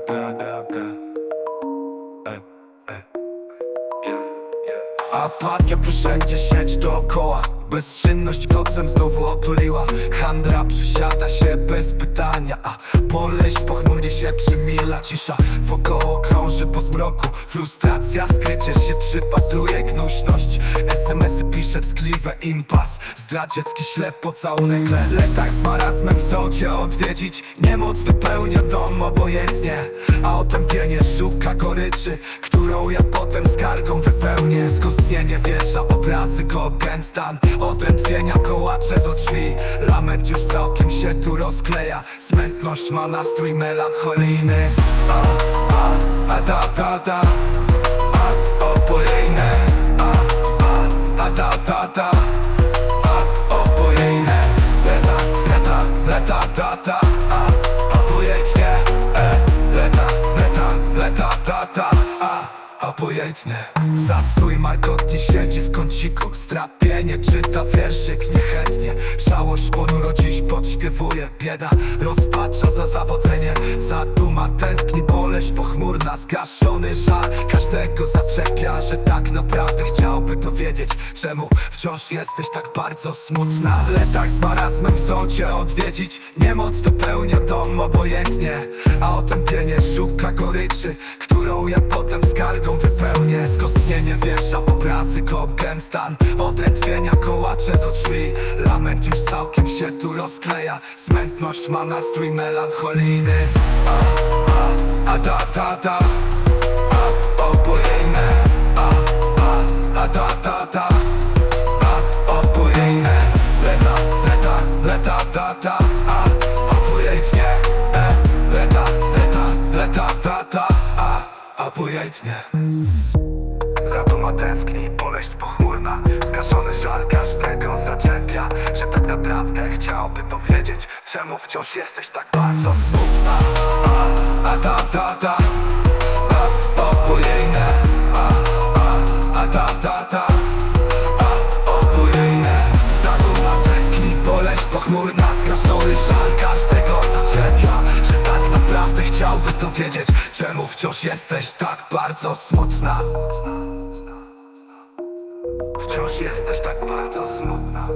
da, da. Apatia wszędzie siedzi dookoła. Bezczynność kocem znowu otuliła. Handra przysiada się bez pytania A boleść pochmurnie się przymila. Cisza wokoło krąży zmroku Frustracja skrycie się przypatruje. Gnuśność. SMS-y pisze tkliwe impas. Zdradziecki ślep pocałunek le Letak z marazmem chcą cię odwiedzić. Niemoc wypełnia dom obojętnie. A otępienie szuka goryczy Którą ja potem skargą wypełnię. Skostnienie wiesza obrazy go gęstan. Odrętwienia kołacze do drzwi. Lament już całkiem się tu rozkleja. Smętność ma nastrój melancholijny. A, a, a da A, opojejne A, a, a da, da A, opojejne Leta, leta, leta, da A, obojętnie E, leta, leta, leta, da, da A, obojętnie Zastój markotnie siedzi w kąciku. Strapienie czyta wierszyk niechętnie. Żałość ponuro dziś podśpiewuje Bieda. Rozpacza za zawodzenie. Zaduma tęskni boleść pochmurna Zgaszony żal każdego zaczepia Że tak naprawdę chciałby dowiedzieć Czemu wciąż jesteś tak bardzo smutna? Letak z marazmem chcą cię odwiedzić Niemoc dopełnia dom obojętnie A otępienie szuka goryczy Którą ja potem skargą wypełnię. Skostnienie wiesza obrazy kopkiem stan. Odrętwienia kołacze do drzwi. Lament już całkiem się tu rozkleja. Smętność ma nastrój melancholijny. A, a, a da, da, da obojętnie Zaduma tęskni, boleść pochmurna Zgaszony żal każdego zaczepia Że tak naprawdę chciałby dowiedzieć Czemu wciąż jesteś tak bardzo smutna A, a da, da, da A, obojętne A, a, a da, da, da A, obojętne Zaduma tęskni, boleść pochmurna Zgaszony żal każdego zaczepia Że tak naprawdę chciałby dowiedzieć Czemu wciąż jesteś tak bardzo smutna Wciąż jesteś tak bardzo smutna.